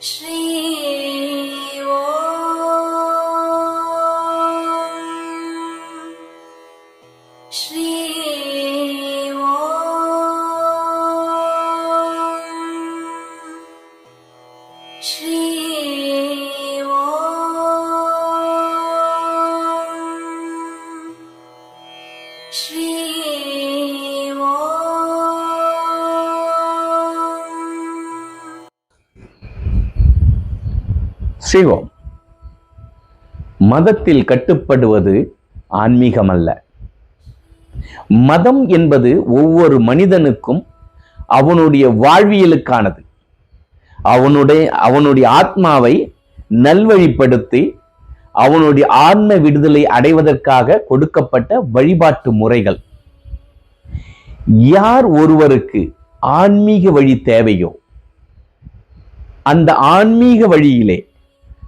श्री ॐ श्री சிவம் மதத்தில் கட்டுப்படுவது ஆன்மீகமல்ல. மதம் என்பது ஒவ்வொரு மனிதனுக்கும் அவனுடைய வாழ்வியலுக்கானது. அவனுடைய அவனுடைய ஆத்மாவை நல்வழிப்படுத்தி அவனுடைய ஆன்ம விடுதலை அடைவதற்காக கொடுக்கப்பட்ட வழிபாட்டு முறைகள். யார் ஒருவருக்கு ஆன்மீக வழி தேவையோ அந்த ஆன்மீக வழியிலே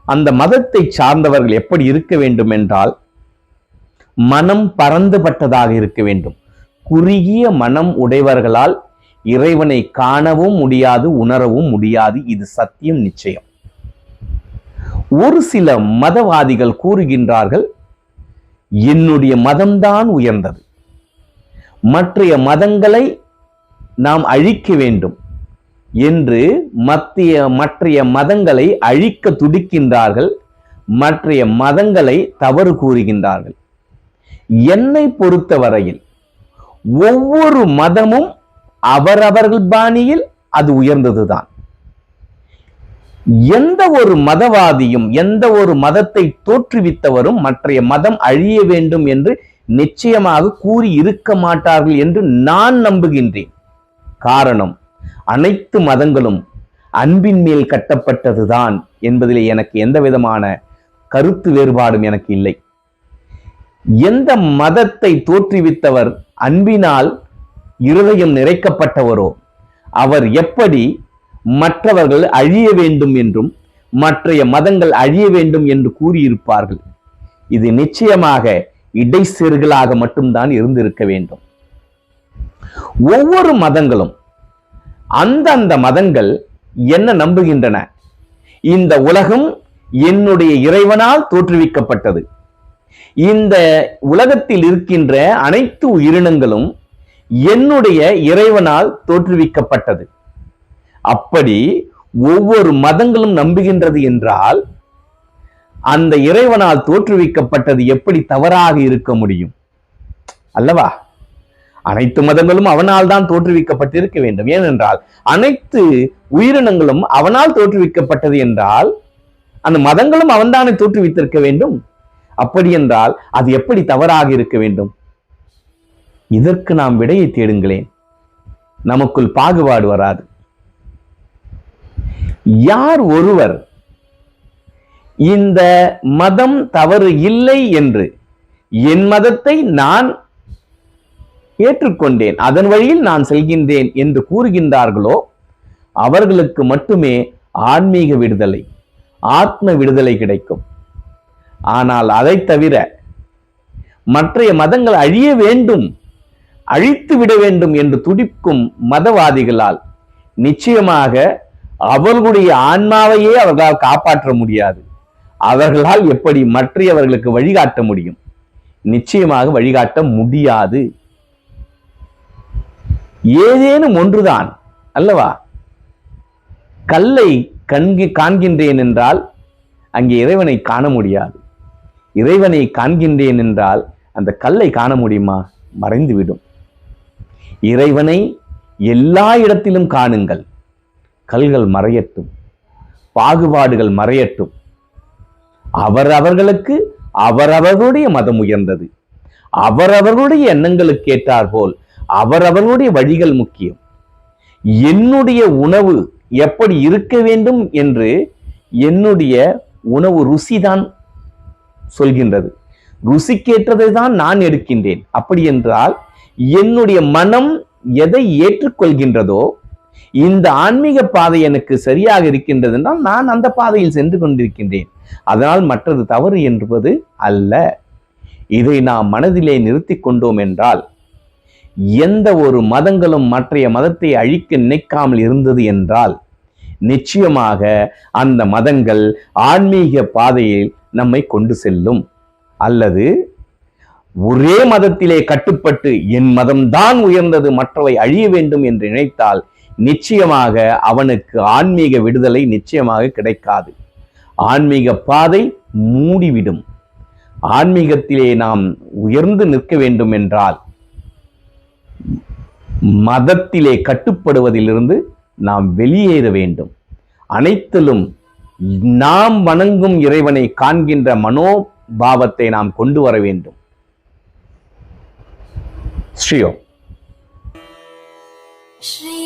அந்த மதத்தை சார்ந்தவர்கள் எப்படி இருக்க வேண்டும் என்றால் மனம் பறந்துபட்டதாக இருக்க வேண்டும். குறுகிய மனம் உடையவர்களால் இறைவனை காணவும் முடியாது உணரவும் முடியாது. இது சத்தியம் நிச்சயம். ஒரு சில மதவாதிகள் கூறுகின்றார்கள் என்னுடைய மதம்தான் உயர்ந்தது. மற்றைய மதங்களை நாம் அழிக்க வேண்டும். என்று மத்திய மற்றைய மதங்களை அழிக்க துடிக்கின்றார்கள் மற்றைய மதங்களை தவறு கூறுகின்றார்கள். என்னை பொறுத்தவரையில் ஒவ்வொரு மதமும் அவரவர்கள் பாணியில் அது உயர்ந்ததுதான். எந்த ஒரு மதவாதியும் எந்த ஒரு மதத்தை தோற்றுவித்தவரும் மற்றைய மதம் அழிய வேண்டும் என்று நிச்சயமாக கூறி இருக்க மாட்டார்கள் என்று நான் நம்புகின்றேன். காரணம் அனைத்து மதங்களும் அன்பின் மேல் கட்டப்பட்டதுதான் என்பதில் எனக்கு எந்த விதமான கருத்து வேறுபாடும் எனக்கு இல்லை. எந்த மதத்தை தோற்றுவித்தவர் அன்பினால் இருதயம் நிறைக்கப்பட்டவரோ அவர் எப்படி மற்றவர்கள் அழிய வேண்டும் என்றும் மற்றைய மதங்கள் அழிய வேண்டும் என்று கூறியிருப்பார்கள். இது நிச்சயமாக இடைச்சேறுகளாக மட்டும்தான் இருந்திருக்க வேண்டும். ஒவ்வொரு மதங்களும் அந்தந்த மதங்கள் என்ன நம்புகின்றன? இந்த உலகம் என்னுடைய இறைவனால் தோற்றுவிக்கப்பட்டது. இந்த உலகத்தில் இருக்கின்ற அனைத்து உயிரினங்களும் என்னுடைய இறைவனால் தோற்றுவிக்கப்பட்டது. அப்படி ஒவ்வொரு மதங்களும் நம்புகின்றது என்றால் அந்த இறைவனால் தோற்றுவிக்கப்பட்டது எப்படி தவறாக இருக்க முடியும்? அல்லவா? அனைத்து மதங்களும் அவனால் தான் தோற்றுவிக்கப்பட்டிருக்க வேண்டும். ஏனென்றால் அனைத்து உயிரினங்களும் அவனால் தோற்றுவிக்கப்பட்டது என்றால் அந்த மதங்களும் அவன்தானே தோற்றுவித்திருக்க வேண்டும்? அப்படி என்றால் அது எப்படி தவறாக இருக்க வேண்டும்? இதற்கு நாம் விடையை தேடுங்களேன். நமக்குள் பாகுபாடு வராது. யார் ஒருவர் இந்த மதம் தவறு இல்லை என்று என் மதத்தை நான் ஏற்றுக்கொண்டேன். அதன் வழியில் நான் செல்கின்றேன் என்று கூறுகின்றார்களோ அவர்களுக்கு மட்டுமே ஆன்மீக விடுதலை ஆத்ம விடுதலை கிடைக்கும். ஆனால் அதை தவிர மற்றைய மதங்கள் அழிய வேண்டும் அழித்து விட வேண்டும் என்று துடிக்கும் மதவாதிகளால் நிச்சயமாக அவர்களுடைய ஆன்மாவையே அவர்களால் காப்பாற்ற முடியாது. அவர்களால் எப்படி மற்றையவர்களுக்கு வழிகாட்ட முடியும்? நிச்சயமாக வழிகாட்ட முடியாது. ஏதேனும் ஒன்றுதான் அல்லவா? கல்லை கண்கி காண்கின்றேன் என்றால் அங்கே இறைவனை காண முடியாது. இறைவனை காண்கின்றேன் என்றால் அந்த கல்லை காண முடியுமா? மறைந்துவிடும். இறைவனை எல்லா இடத்திலும் காணுங்கள். கல்கள் மறையட்டும். பாகுபாடுகள் மறையட்டும். அவரவர்களுக்கு அவரவர்களுடைய மதம் உயர்ந்தது. அவரவர்களுடைய எண்ணங்களுக்கு ஏற்றாற்போல் அவரவர்களுடைய வழிகள் முக்கியம். என்னுடைய உணவு எப்படி இருக்க வேண்டும் என்று என்னுடைய உணவு ருசிதான் சொல்கின்றது. ருசிக்கேற்றதை தான் நான் எடுக்கின்றேன். அப்படி என்றால் என்னுடைய மனம் எதை ஏற்றுக்கொள்கின்றதோ இந்த ஆன்மீக பாதை எனக்கு சரியாக இருக்கின்றது என்றால் நான் அந்த பாதையில் சென்று கொண்டிருக்கின்றேன். அதனால் மற்றது தவறு என்பது அல்ல. இதை நாம் மனதிலே நிறுத்தி கொண்டோம் என்றால் எந்த ஒரு மதங்களும் மற்றைய மதத்தை அழிக்க நினைக்காமல் இருந்தது என்றால் நிச்சயமாக அந்த மதங்கள் ஆன்மீக பாதையில் நம்மை கொண்டு செல்லும். அல்லது ஒரே மதத்திலே கட்டுப்பட்டு என் மதம்தான் உயர்ந்தது மற்றவை அழிய வேண்டும் என்று நினைத்தால் நிச்சயமாக அவனுக்கு ஆன்மீக விடுதலை நிச்சயமாக கிடைக்காது. ஆன்மீக பாதை மூடிவிடும். ஆன்மீகத்திலே நாம் உயர்ந்து நிற்க வேண்டும் என்றால் மதத்திலே கட்டுப்படுவதிலிருந்து நாம் வெளியேற வேண்டும். அனைத்திலும் நாம் வணங்கும் இறைவனை காண்கின்ற மனோபாவத்தை நாம் கொண்டு வர வேண்டும். ஸ்ரீயோ ஸ்ரீ